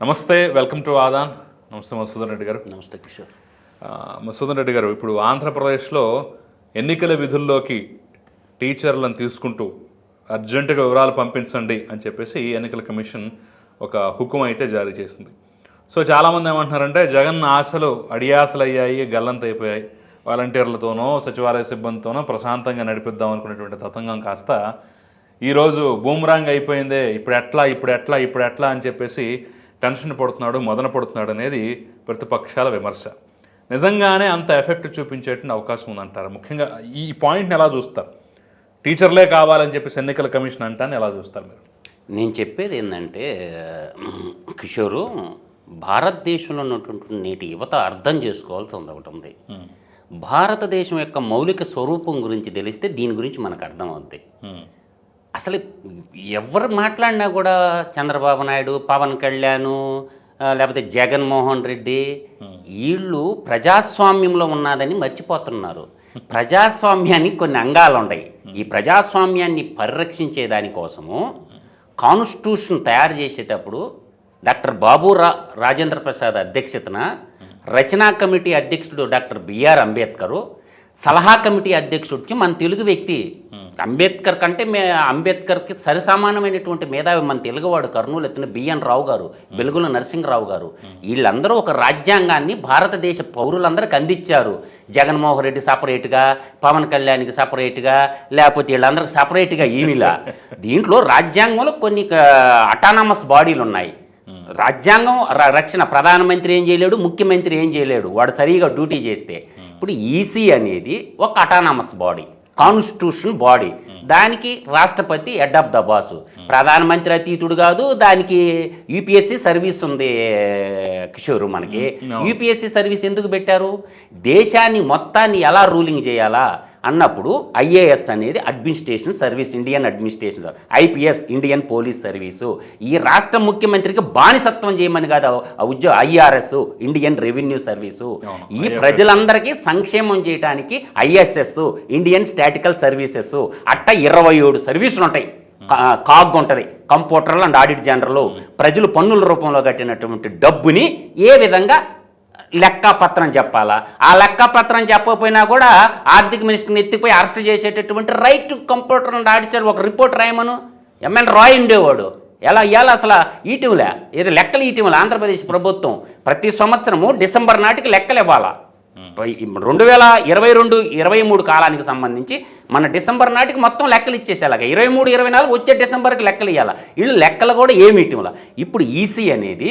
నమస్తే welcome to Aadan. నమస్తే మసూదన్ రెడ్డి గారు. నమస్తే కిషోర్. మసూదన్ రెడ్డి గారు ఇప్పుడు ఆంధ్రప్రదేశ్లో ఎన్నికల విధుల్లోకి టీచర్లను తీసుకుంటూ అర్జెంటుగా వివరాలు పంపించండి అని చెప్పేసి ఎన్నికల కమిషన్ ఒక హుకుం అయితే జారీ చేసింది. సో చాలామంది ఏమంటున్నారంటే జగన్ ఆశలు అడియాసలు అయ్యాయి గల్లంత అయిపోయాయి వాలంటీర్లతోనో సచివాలయ సిబ్బందితోనో ప్రశాంతంగా నడిపిద్దాం అనుకునేటువంటి తతంగం కాస్త ఈరోజు బూమ్రాంగ్ అయిపోయిందే ఇప్పుడు ఎట్లా ఇప్పుడు ఎట్లా ఇప్పుడు ఎట్లా అని చెప్పేసి టెన్షన్ పడుతున్నాడు మదన పడుతున్నాడు అనేది ప్రతిపక్షాల విమర్శ. నిజంగానే అంత ఎఫెక్ట్ చూపించేటువంటి అవకాశం ఉందంటారు? ముఖ్యంగా ఈ పాయింట్ని ఎలా చూస్తారు? టీచర్లే కావాలని చెప్పేసి ఎన్నికల కమిషన్ అంటాన్ని ఎలా చూస్తారు మీరు? నేను చెప్పేది ఏంటంటే కిషోరు భారతదేశంలో ఉన్నటువంటి నేటి యువత అర్థం చేసుకోవాల్సి ఉంది ఒకటి ఉంది. భారతదేశం యొక్క మౌలిక స్వరూపం గురించి తెలిస్తే దీని గురించి మనకు అర్థం అవుద్ది. హ్మ్. అసలు ఎవరు మాట్లాడినా కూడా చంద్రబాబు నాయుడు పవన్ కళ్యాణ్ లేకపోతే జగన్మోహన్ రెడ్డి వీళ్ళు ప్రజాస్వామ్యంలో ఉన్నదని మర్చిపోతున్నారు. ప్రజాస్వామ్యానికి కొన్ని అంగాలు ఉన్నాయి ఈ ప్రజాస్వామ్యాన్ని పరిరక్షించే దానికోసము కాన్స్టిట్యూషన్ తయారు చేసేటప్పుడు డాక్టర్ బాబు రా రాజేంద్ర ప్రసాద్ అధ్యక్షతన రచనా కమిటీ అధ్యక్షుడు డాక్టర్ బిఆర్ అంబేద్కరు సలహా కమిటీ అధ్యక్షుడు వచ్చి మన తెలుగు వ్యక్తి అంబేద్కర్ కంటే మే అంబేద్కర్కి సరిసమానమైనటువంటి మేధావి మన తెలుగువాడు కర్నూలు ఎత్తిన బిఎన్ రావు గారు వెలుగుల నరసింహరావు గారు. వీళ్ళందరూ ఒక రాజ్యాంగాన్ని భారతదేశ పౌరులందరికీ అందించారు. జగన్మోహన్ రెడ్డి సపరేట్గా పవన్ కళ్యాణ్కి సపరేట్గా లేకపోతే వీళ్ళందరికీ సపరేట్గా ఈమిలా దీంట్లో రాజ్యాంగంలో కొన్ని అటానమస్ బాడీలు ఉన్నాయి. రాజ్యాంగం రక్షణ ప్రధానమంత్రి ఏం చేయలేడు ముఖ్యమంత్రి ఏం చేయలేడు. వాడు సరిగా డ్యూటీ చేస్తే ఇప్పుడు ఈసీ అనేది ఒక అటానమస్ బాడీ కాన్స్టిట్యూషన్ బాడీ దానికి రాష్ట్రపతి హెడ్ ఆఫ్ ద బాస్. ప్రధానమంత్రి అతీతుడు కాదు దానికి యూపీఎస్సీ సర్వీస్ ఉంది కిషోరు మనకి. యూపీఎస్సీ సర్వీస్ ఎందుకు పెట్టారు? దేశాన్ని మొత్తాన్ని ఎలా రూలింగ్ చేయాలా? అన్నప్పుడు ఐఏఎస్ అనేది administration service Indian administration IPS Indian police service. ఈ రాష్ట్ర ముఖ్యమంత్రికి బానిసత్వం చేయమని కాదు ఆ ఉద్యోగ ఐఆర్ఎస్ ఇండియన్ రెవెన్యూ సర్వీసు. ఈ ప్రజలందరికీ సంక్షేమం చేయడానికి ఐఎస్ఎస్ ఇండియన్ స్టాటికల్ సర్వీసెస్. అట్ట ఇరవై ఏడు సర్వీసులు ఉంటాయి. కాగ్ ఉంటుంది. కంప్యూటర్లు అండ్ ఆడిట్ జనరల్. ప్రజలు పన్నుల రూపంలో కట్టినటువంటి డబ్బుని ఏ విధంగా లెక్కపత్రం చెప్పాలా? ఆ లెక్కపత్రం చెప్పకపోయినా కూడా ఆర్థిక మినిస్టర్ని ఎత్తిపోయి అరెస్ట్ చేసేటటువంటి రైట్ కంప్యూటర్ అండ్ ఆడిటర్ ఒక రిపోర్ట్ రాయమను. ఎంఎన్ రాయ్ ఉండేవాడు. ఎలా ఇవ్వాలి అసలు ఈటీవలే? ఇది లెక్కలు ఈటీవల. ఆంధ్రప్రదేశ్ ప్రభుత్వం ప్రతి సంవత్సరము డిసెంబర్ నాటికి లెక్కలు ఇవ్వాలా? రెండు వేల ఇరవై రెండు ఇరవై మూడు కాలానికి సంబంధించి మన డిసెంబర్ నాటికి మొత్తం లెక్కలు ఇచ్చేసేలాగా. ఇరవై మూడు ఇరవై నాలుగు వచ్చే డిసెంబర్కి లెక్కలు ఇవ్వాలి వీళ్ళు లెక్కలు కూడా ఏమి ఇటీవల ఇప్పుడు ఈసీ అనేది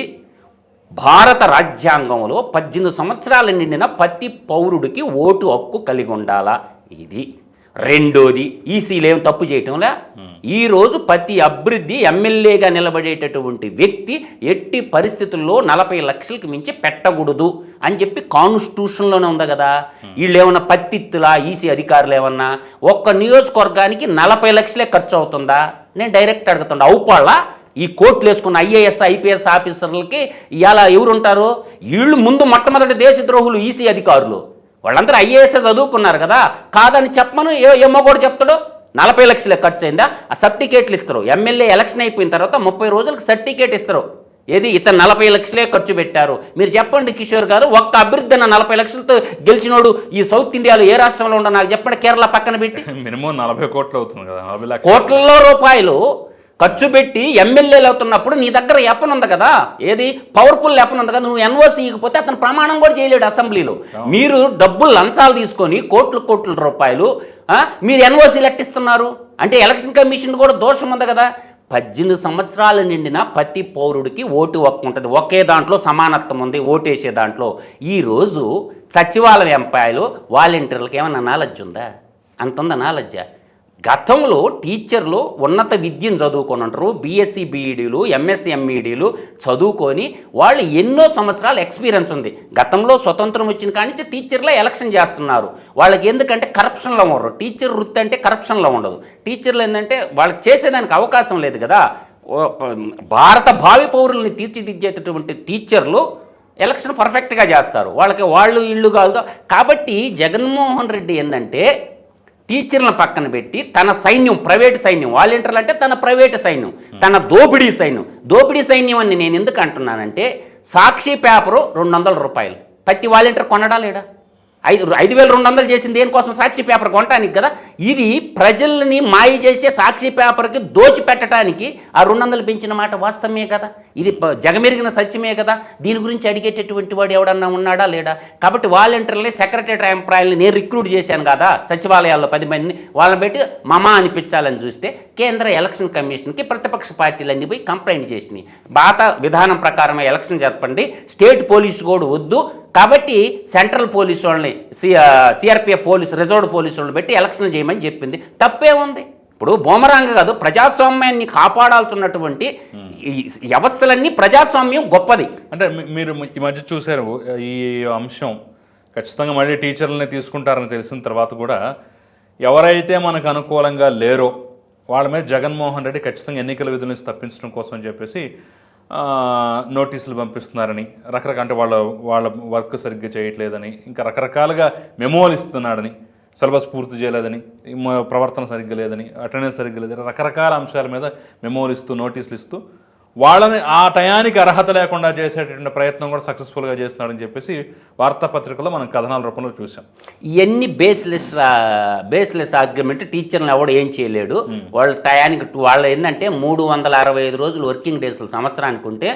భారత రాజ్యాంగంలో పద్దెనిమిది సంవత్సరాలు నిండిన ప్రతి పౌరుడికి ఓటు హక్కు కలిగి ఉండాలా? ఇది. రెండోది ఈసీలు ఏం తప్పు చేయటంలా? ఈరోజు ప్రతి అభివృద్ధి ఎమ్మెల్యేగా నిలబడేటటువంటి వ్యక్తి ఎట్టి పరిస్థితుల్లో నలభై లక్షలకి మించి పెట్టకూడదు అని చెప్పి కాన్స్టిట్యూషన్లోనే ఉంది కదా? వీళ్ళు ఏమన్నా పత్తిత్తులా ఈసీ అధికారులు ఏమన్నా? ఒక్క నియోజకవర్గానికి నలభై లక్షలే ఖర్చు అవుతుందా? నేను డైరెక్ట్ అడుగుతుండా అవుపాళ్ళ? ఈ కోట్లు వేసుకున్న ఐఏఎస్ ఐపీఎస్ ఆఫీసర్లకి ఇవాళ ఎవరు ఉంటారు వీళ్ళు ముందు మొట్టమొదటి దేశద్రోహులు ఈసీ అధికారులు. వాళ్ళందరూ ఐఏఎస్ చదువుకున్నారు కదా? కాదని చెప్పమను ఏ ఏమో కూడా చెప్తాడు? నలభై లక్షలే ఖర్చు అయిందా? ఆ సర్టిఫికేట్లు ఇస్తారు. ఎమ్మెల్యే ఎలక్షన్ అయిపోయిన తర్వాత ముప్పై రోజులకు సర్టిఫికేట్ ఇస్తారు. ఏది? ఇతను నలభై లక్షలే ఖర్చు పెట్టారు. మీరు చెప్పండి కిషోర్ గారు ఒక్క అభివృద్ధి అన్న నలభై లక్షలతో గెలిచినోడు ఈ సౌత్ ఇండియాలో ఏ రాష్ట్రంలో ఉండో నాకు చెప్పండి కేరళ పక్కన పెట్టి. మినిమం నలభై కోట్లు అవుతుంది కదా కోట్లలో రూపాయలు ఖర్చు పెట్టి ఎమ్మెల్యేలు అవుతున్నప్పుడు నీ దగ్గర ఎప్పన్ ఉంది కదా? ఏది? పవర్ఫుల్ ఎప్పన్ ఉంది కదా? నువ్వు ఎన్ఓసి ఇకపోతే అతను ప్రమాణం కూడా చేయలేడు అసెంబ్లీలో. మీరు డబ్బులు లంచాలు తీసుకొని కోట్ల కోట్ల రూపాయలు మీరు ఎన్ఓసి లెక్కిస్తున్నారు అంటే ఎలక్షన్ కమిషన్ కూడా దోషం ఉంది కదా? పద్దెనిమిది సంవత్సరాలు నిండిన ప్రతి పౌరుడికి ఓటు హక్కు ఉంటుంది. ఒకే దాంట్లో సమానత్వం ఉంది ఓటేసే దాంట్లో. ఈరోజు సచివాలయ ఎంపాయలు వాలంటీర్లకు ఏమన్నా నాలెడ్జ్ ఉందా? అంత ఉందా నాలెడ్జా గతంలో టీచర్లు ఉన్నత విద్యను చదువుకొని ఉంటారు. బీఎస్సీ బీఈడీలు ఎంఎస్సీ ఎంఈడీలు చదువుకొని వాళ్ళు ఎన్నో సంవత్సరాల ఎక్స్పీరియన్స్ ఉంది. గతంలో స్వతంత్రం వచ్చిన కాడి నుంచి టీచర్లే ఎలక్షన్ చేస్తున్నారు. వాళ్ళకి ఎందుకంటే కరప్షన్లో ఉండరు. టీచర్ వృత్తి అంటే కరప్షన్లో ఉండదు. టీచర్లు ఏంటంటే వాళ్ళకి చేసేదానికి అవకాశం లేదు కదా. భారత భావి పౌరుల్ని తీర్చిదిద్దేటటువంటి టీచర్లు ఎలక్షన్ పర్ఫెక్ట్గా చేస్తారు. వాళ్ళకి వాళ్ళు ఇళ్ళు కాదు కాబట్టి జగన్మోహన్ రెడ్డి ఏంటంటే టీచర్లను పక్కన పెట్టి తన సైన్యం ప్రైవేట్ సైన్యం వాలంటీర్లు అంటే తన ప్రైవేట్ సైన్యం తన దోపిడీ సైన్యం. దోపిడీ సైన్యం అని నేను ఎందుకు అంటున్నానంటే సాక్షి పేపరు రెండు వందల రూపాయలు. ప్రతి వాలంటీర్ కొనడా లేడా ఐదు ఐదు వేల రెండు వందలు చేసింది దేనికోసం? సాక్షి పేపర్ కొనటానికి కదా. ఇది ప్రజల్ని మాయ చేసే సాక్షి పేపర్కి దోచి పెట్టడానికి ఆ రెండు వందలు పెంచిన మాట వాస్తవమే కదా. ఇది జగమెరిగిన సత్యమే కదా. దీని గురించి అడిగేటటువంటి వాడు ఎవడన్నా ఉన్నాడా లేడా? కాబట్టి వాలంటీర్లని సెక్రటరీ ఎంప్లాయల్ని నేను రిక్రూట్ చేశాను కదా సచివాలయాల్లో పది మందిని. వాళ్ళని పెట్టి మమా అనిపించాలని చూస్తే కేంద్ర ఎలక్షన్ కమిషన్కి ప్రతిపక్ష పార్టీలన్నీ పోయి కంప్లైంట్ చేసినాయి. భారత విధానం ప్రకారమే ఎలక్షన్ జరపండి. స్టేట్ పోలీసు కూడా వద్దు. కాబట్టి సెంట్రల్ పోలీసు వాళ్ళని సిఆర్పిఎఫ్ పోలీసు రిజర్వ్ పోలీసు వాళ్ళని పెట్టి ఎలక్షన్ చేయమని చెప్పింది. తప్పే ఉంది. ఇప్పుడు బోమరాంగ కాదు ప్రజాస్వామ్యాన్ని కాపాడాల్సినటువంటి వ్యవస్థలన్నీ ప్రజాస్వామ్యం గొప్పది. అంటే మీరు ఈ మధ్య చూశారు ఈ అంశం. ఖచ్చితంగా మళ్ళీ టీచర్లని తీసుకుంటారని తెలిసిన తర్వాత కూడా ఎవరైతే మనకు అనుకూలంగా లేరో వాళ్ళ మీద జగన్మోహన్ రెడ్డి ఖచ్చితంగా ఎన్నికల విధుల నుంచి తప్పించడం కోసం అని చెప్పేసి నోటీసులు పంపిస్తున్నారని రకరకాల అంటే వాళ్ళ వాళ్ళ వర్క్ సరిగ్గా చేయట్లేదని ఇంకా రకరకాలుగా మెమోలు ఇస్తున్నాడని సిలబస్ పూర్తి చేయలేదని ప్రవర్తన సరిగ్గా లేదని అటెండెన్స్ సరిగ్గా లేదని రకరకాల అంశాల మీద మెమోలు ఇస్తూ నోటీసులు ఇస్తూ వాళ్ళని ఆ టయానికి అర్హత లేకుండా చేసేటటువంటి ప్రయత్నం కూడా సక్సెస్ఫుల్గా చేస్తున్నాడని చెప్పేసి వార్తాపత్రికలో మనం కథనాల రూపంలో చూసాం. ఇవన్నీ బేస్లెస్ బేస్లెస్ ఆర్గ్యుమెంట్ టీచర్ని ఎవడు ఏం చేయలేడు. వాళ్ళ టయానికి వాళ్ళు ఏంటంటే మూడు వందల అరవై ఐదు రోజులు వర్కింగ్ డేస్ సంవత్సరానికి ఉంటే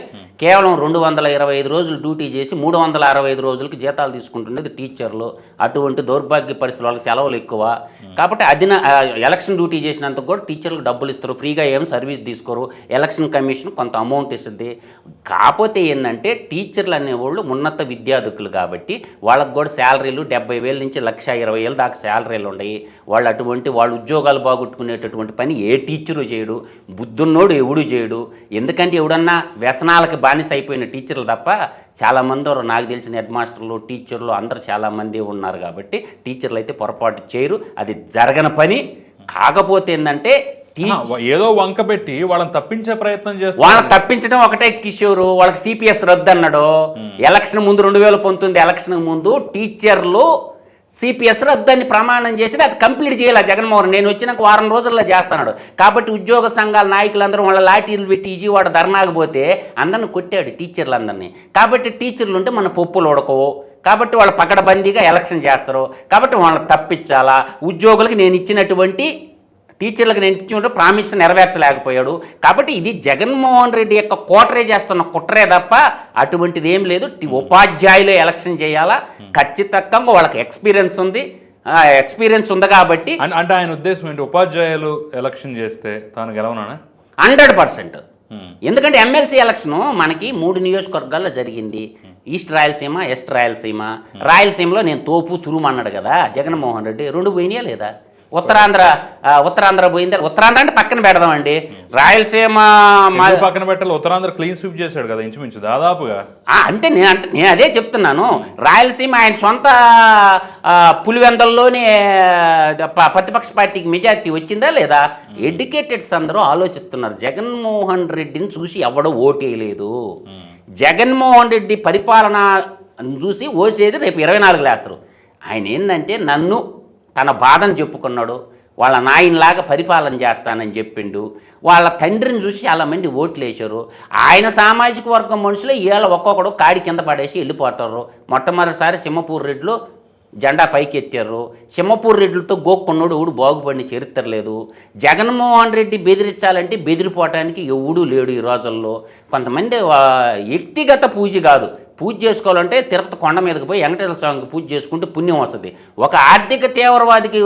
కేవలం రెండు వందల ఇరవై ఐదు రోజులు డ్యూటీ చేసి మూడు వందల అరవై ఐదు రోజులకి జీతాలు తీసుకుంటున్నది టీచర్లు. అటువంటి దౌర్భాగ్య పరిస్థితులు వాళ్ళకి సెలవులు ఎక్కువ. కాబట్టి అది ఎలక్షన్ డ్యూటీ చేసినందుకు కూడా టీచర్లకు డబ్బులు ఇస్తారు. ఫ్రీగా ఏం సర్వీస్ తీసుకోరు. ఎలక్షన్ కమిషన్ కొంత అమౌంట్ ఇస్తుంది. కాకపోతే ఏంటంటే టీచర్లు అనేవాళ్ళు ఉన్నత విద్యార్థులు కాబట్టి వాళ్ళకు కూడా శాలరీలు డెబ్బై వేల నుంచి లక్ష ఇరవై వేల దాకా శాలరీలు ఉన్నాయి. వాళ్ళు అటువంటి వాళ్ళు ఉద్యోగాలు బాగొట్టుకునేటటువంటి పని ఏ టీచరు చేయడు బుద్ధున్నోడు ఎవడు చేయడు. ఎందుకంటే ఎవడన్నా వ్యసనాలకి బానిస అయిపోయిన టీచర్లు తప్ప చాలామంది నాకు తెలిసిన హెడ్ మాస్టర్లు టీచర్లు అందరు చాలామంది ఉన్నారు కాబట్టి టీచర్లు అయితే పొరపాటు చేయరు. అది జరగని పని. కాకపోతే ఏంటంటే ఏదో వంక పెట్టి వాళ్ళని తప్పించే ప్రయత్నం చేస్తారు. వాళ్ళని తప్పించడం ఒకటే కిషోరు. వాళ్ళకి సిపిఎస్ రద్దు అన్నాడు. ఎలక్షన్ ముందు రెండు వేల పంతొమ్మిది ఎలక్షన్ ముందు టీచర్లు సిపిఎస్ రద్దని ప్రమాణం చేసి అది కంప్లీట్ చేయాలి జగన్మోహన్? నేను వచ్చినాక వారం రోజుల్లో చేస్తున్నాడు కాబట్టి ఉద్యోగ సంఘాల నాయకులందరూ వాళ్ళ లాఠీలు పెట్టి విజయవాడ ధర్నాకు పోతే అందరిని కొట్టాడు టీచర్లందరినీ. కాబట్టి టీచర్లు ఉంటే మన పప్పులు ఉడకవు. కాబట్టి వాళ్ళు పకడబందీగా ఎలక్షన్ చేస్తారు. కాబట్టి వాళ్ళని తప్పించాలా? ఉద్యోగులకు నేను ఇచ్చినటువంటి టీచర్లకు ఇచ్చిన ప్రామిస్ నెరవేర్చలేకపోయాడు. కాబట్టి ఇది జగన్మోహన్ రెడ్డి యొక్క కోటరే చేస్తున్న కుట్రే తప్ప అటువంటిది ఏం లేదు. ఉపాధ్యాయులు ఎలక్షన్ చేయాలా? ఖచ్చితంగా వాళ్ళకి ఎక్స్పీరియన్స్ ఉంది. ఆ ఎక్స్పీరియన్స్ ఉంది కాబట్టి అంటే ఆయన ఉద్దేశం ఏంటి? ఉపాధ్యాయులు ఎలక్షన్ చేస్తే తాను గెలవనా హండ్రెడ్ పర్సెంట్. ఎందుకంటే ఎమ్మెల్సీ ఎలక్షన్ మనకి మూడు నియోజకవర్గాల్లో జరిగింది. East Rayalaseema west Rayalaseema. రాయలసీమలో నేను తోపు తురుము అన్నాడు కదా జగన్మోహన్ రెడ్డి. రెండు పోయినాయా లేదా? ఉత్తరాంధ్ర ఉత్తరాంధ్ర పోయిందా ఉత్తరాంధ్ర అంటే పక్కన పెడదామండి. రాయలసీమ మా ఎందుకు పక్కన పెట్టాలి? ఉత్తరాంధ్ర క్లీన్ స్వీప్ చేశాడు కదా ఇంచుమించు దాదాపుగా. అంటే నేను అంటే నేను అదే చెప్తున్నాను. రాయలసీమ ఆయన సొంత పులివెందల్లోనే ప్రతిపక్ష పార్టీకి మెజారిటీ వచ్చిందా లేదా? ఎడ్యుకేటెడ్స్ అందరూ ఆలోచిస్తున్నారు. జగన్మోహన్ రెడ్డిని చూసి ఎవడో ఓటేయలేదు. జగన్మోహన్ రెడ్డి పరిపాలన చూసి ఓసేది రేపు ఇరవై నాలుగు లేస్తారు ఆయన ఏంటంటే నన్ను తన బాధను చెప్పుకున్నాడు వాళ్ళ నాయనలాగా పరిపాలన చేస్తానని చెప్పిండు. వాళ్ళ తండ్రిని చూసి చాలామంది ఓట్లు వేశారు ఆయన సామాజిక వర్గం మనుషులు ఇవాళ ఒక్కొక్కడు కాడి కింద పడేసి వెళ్ళిపోతారు. మొట్టమొదటిసారి సింహపూర్ రెడ్లు జెండా పైకెత్తారు. సింహపూర్ రెడ్లతో గోక్కున్నోడు ఎవడు బాగుపడిన చరిత్ర లేదు. జగన్మోహన్ రెడ్డి బెదిరించాలంటే బెదిరిపోవటానికి ఎవడూ లేడు ఈ రోజుల్లో. కొంతమంది వ్యక్తిగత పూజ కాదు. పూజ చేసుకోవాలంటే తిరుపతి కొండ మీదకి పోయి వెంకటేశ్వర స్వామికి పూజ చేసుకుంటే పుణ్యం వస్తుంది. ఒక ఆర్థిక తీవ్రవాదికి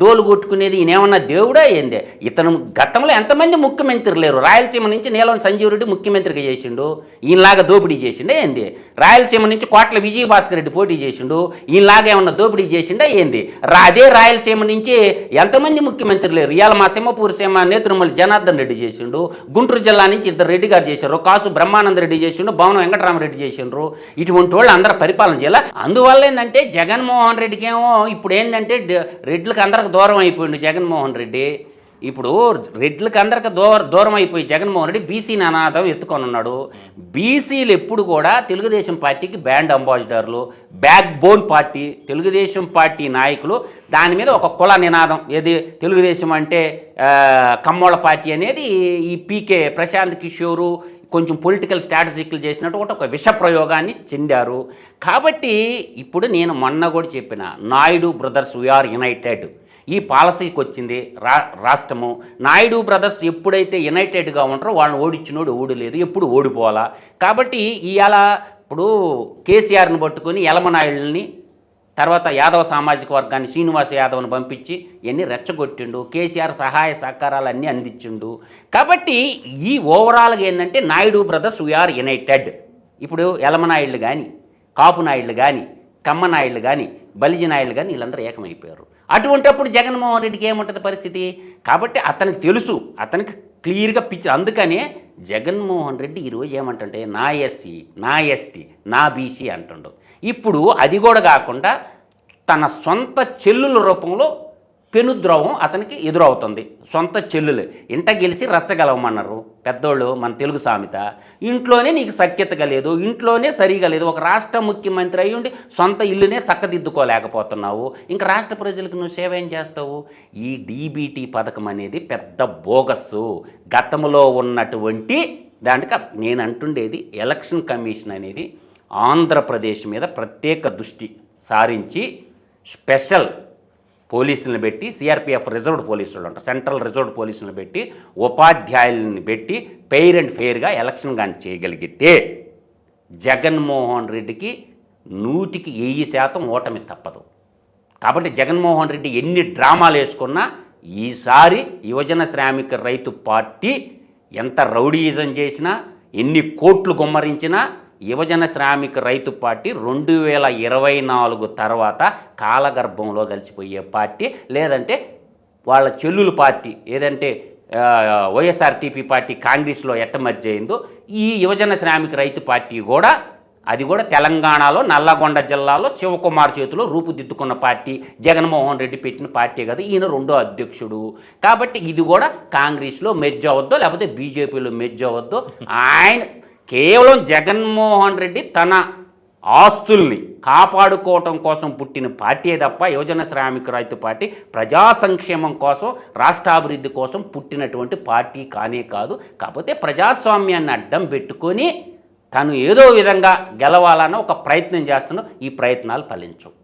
డోలు కొట్టుకునేది ఈయనేమన్నా దేవుడా ఏందే? ఇతను గతంలో ఎంతమంది ముఖ్యమంత్రి లేరు? రాయలసీమ నుంచి నీలం సంజీవ్ రెడ్డి ముఖ్యమంత్రిగా చేసిండు. ఈయనలాగా దోపిడీ చేసిండే ఏంది? రాయలసీమ నుంచి కోట్ల విజయభాస్కర్ రెడ్డి పోటీ చేసిండు. ఈయనలాగా ఏమన్నా దోపిడీ చేసిండే ఏంది? రా అదే రాయలసీమ నుంచి ఎంతమంది ముఖ్యమంత్రి లేరు? ఇవాళ మా సింహపూర్ సీమ నేతృమల్లి జనార్దన్ రెడ్డి చేసిండు. గుంటూరు జిల్లా నుంచి ఇద్దరు రెడ్డి గారు చేశారు. కాసు బ్రహ్మానంద రెడ్డి చేసిండు. భవనం వెంకటరామరెడ్డి చేసిండ్రు. ఇటువంటి వాళ్ళు అందరూ పరిపాలన చేయాలి? అందువల్ల ఏంటంటే జగన్మోహన్ రెడ్డికి ఏమో ఇప్పుడు ఏంటంటే రెడ్లకు అందరికి దూరం అయిపోయిండు జగన్మోహన్ రెడ్డి. ఇప్పుడు రెడ్లకు అందరికి దూర దూరం అయిపోయి జగన్మోహన్ రెడ్డి బీసీ నినాదం ఎత్తుకొని ఉన్నాడు. బీసీలు ఎప్పుడు కూడా తెలుగుదేశం పార్టీకి బ్యాండ్ అంబాసిడర్లు backbone party Telugu Desam party నాయకులు దాని మీద ఒక కుల నినాదం. ఏది? తెలుగుదేశం అంటే కమ్మోళ కమ్మోళ్ళ పార్టీ అనేది ఈ పీకే ప్రశాంత్ కిషోరు కొంచెం పొలిటికల్ స్ట్రాటజిక్లు చేసినట్టు ఒకటి ఒక విష ప్రయోగాన్ని చెందారు. కాబట్టి ఇప్పుడు నేను మొన్న కూడా చెప్పిన నాయుడు బ్రదర్స్ వీఆర్ యునైటెడ్ ఈ పాలసీకి వచ్చింది రా రాష్ట్రము. నాయుడు బ్రదర్స్ ఎప్పుడైతే యునైటెడ్గా ఉంటారో వాళ్ళని ఓడిచ్చినోడు ఓడలేదు ఎప్పుడు ఓడిపోవాలా? కాబట్టి ఇవాళ ఇప్పుడు కేసీఆర్ని పట్టుకొని యలమనాయుడిని తర్వాత యాదవ సామాజిక వర్గాన్ని శ్రీనివాస యాదవ్ని పంపించి ఇవన్నీ రెచ్చగొట్టిండు కేసీఆర్ సహాయ సహకారాలు అన్నీ అందించిండు. కాబట్టి ఈ ఓవరాల్గా ఏంటంటే నాయుడు బ్రదర్స్ వీఆర్ యునైటెడ్. ఇప్పుడు యలమనాయుళ్ళు కానీ కాపు నాయుళ్ళు కానీ కమ్మ నాయుళ్ళు కానీ బలిజ నాయుళ్ళు కానీ వీళ్ళందరూ ఏకమైపోయారు. అటువంటప్పుడు జగన్మోహన్ రెడ్డికి ఏముంటుంది పరిస్థితి? కాబట్టి అతనికి తెలుసు అతనికి క్లియర్గా పిక్చర్ అందుకనే జగన్మోహన్ రెడ్డి ఈరోజు ఏమంటుంటే నా ఎస్సీ నా ఎస్టీ నా బీసీ అంటుండు. ఇప్పుడు అది కూడా కాకుండా తన సొంత చెల్లుల రూపంలో పెనుద్రోవం అతనికి ఎదురవుతుంది. సొంత చెల్లులు. ఇంట గెలిచి రచ్చగలవమన్నారు. పెద్దోళ్ళు మన తెలుగు సామెత ఇంట్లోనే నీకు సఖ్యతగా లేదు ఇంట్లోనే సరిగా లేదు ఒక రాష్ట్ర ముఖ్యమంత్రి అయి ఉండి సొంత ఇల్లునే చక్కదిద్దుకోలేకపోతున్నావు. ఇంకా రాష్ట్ర ప్రజలకు నువ్వు సేవ ఏం చేస్తావు? ఈ డీబీటీ పథకం అనేది పెద్ద బోగస్సు. గతంలో ఉన్నటువంటి దానికి నేను అంటుండేది ఎలక్షన్ కమిషన్ అనేది ఆంధ్రప్రదేశ్ మీద ప్రత్యేక దృష్టి సారించి స్పెషల్ పోలీసులను పెట్టి సిఆర్పిఎఫ్ రిజర్వ్డ్ పోలీసులు ఉంటారు సెంట్రల్ రిజర్వ్డ్ పోలీసులను పెట్టి ఉపాధ్యాయులను పెట్టి ఫెయిర్ అండ్ ఫెయిర్గా ఎలక్షన్ కానీ చేయగలిగితే జగన్మోహన్ రెడ్డికి నూటికి వెయ్యి శాతం ఓటమి తప్పదు. కాబట్టి జగన్మోహన్ రెడ్డి ఎన్ని డ్రామాలు వేసుకున్నా ఈసారి యువజన శ్రామిక రైతు పార్టీ ఎంత రౌడీయిజం చేసినా ఎన్ని కోట్లు గుమ్మరించినా యువజన శ్రామిక రైతు పార్టీ రెండు వేల ఇరవై నాలుగు తర్వాత కాలగర్భంలో కలిసిపోయే పార్టీ లేదంటే వాళ్ళ చెల్లుల పార్టీ ఏదంటే వైఎస్ఆర్టీపీ పార్టీ కాంగ్రెస్లో ఎట్ట మధ్య అయిందో ఈ యువజన శ్రామిక రైతు పార్టీ కూడా అది కూడా తెలంగాణలో నల్లగొండ జిల్లాలో శివకుమార్ చేతిలో రూపుదిద్దుకున్న పార్టీ జగన్మోహన్ రెడ్డి పెట్టిన పార్టీ కదా ఈయన రెండో అధ్యక్షుడు. కాబట్టి ఇది కూడా కాంగ్రెస్లో మెర్జ్ అవ్వద్దో లేకపోతే బీజేపీలో మెర్జ్ అవ్వద్దో ఆయన కేవలం జగన్మోహన్ రెడ్డి తన ఆస్తుల్ని కాపాడుకోవటం కోసం పుట్టిన పార్టీయే తప్ప యువజన శ్రామిక రైతు పార్టీ ప్రజా సంక్షేమం కోసం రాష్ట్రాభివృద్ధి కోసం పుట్టినటువంటి పార్టీ కానే కాదు. కాకపోతే ప్రజాస్వామ్యాన్ని అడ్డం పెట్టుకొని తను ఏదో విధంగా గెలవాలన్న ఒక ప్రయత్నం చేస్తున్నాడు. ఈ ప్రయత్నాలు ఫలించవు.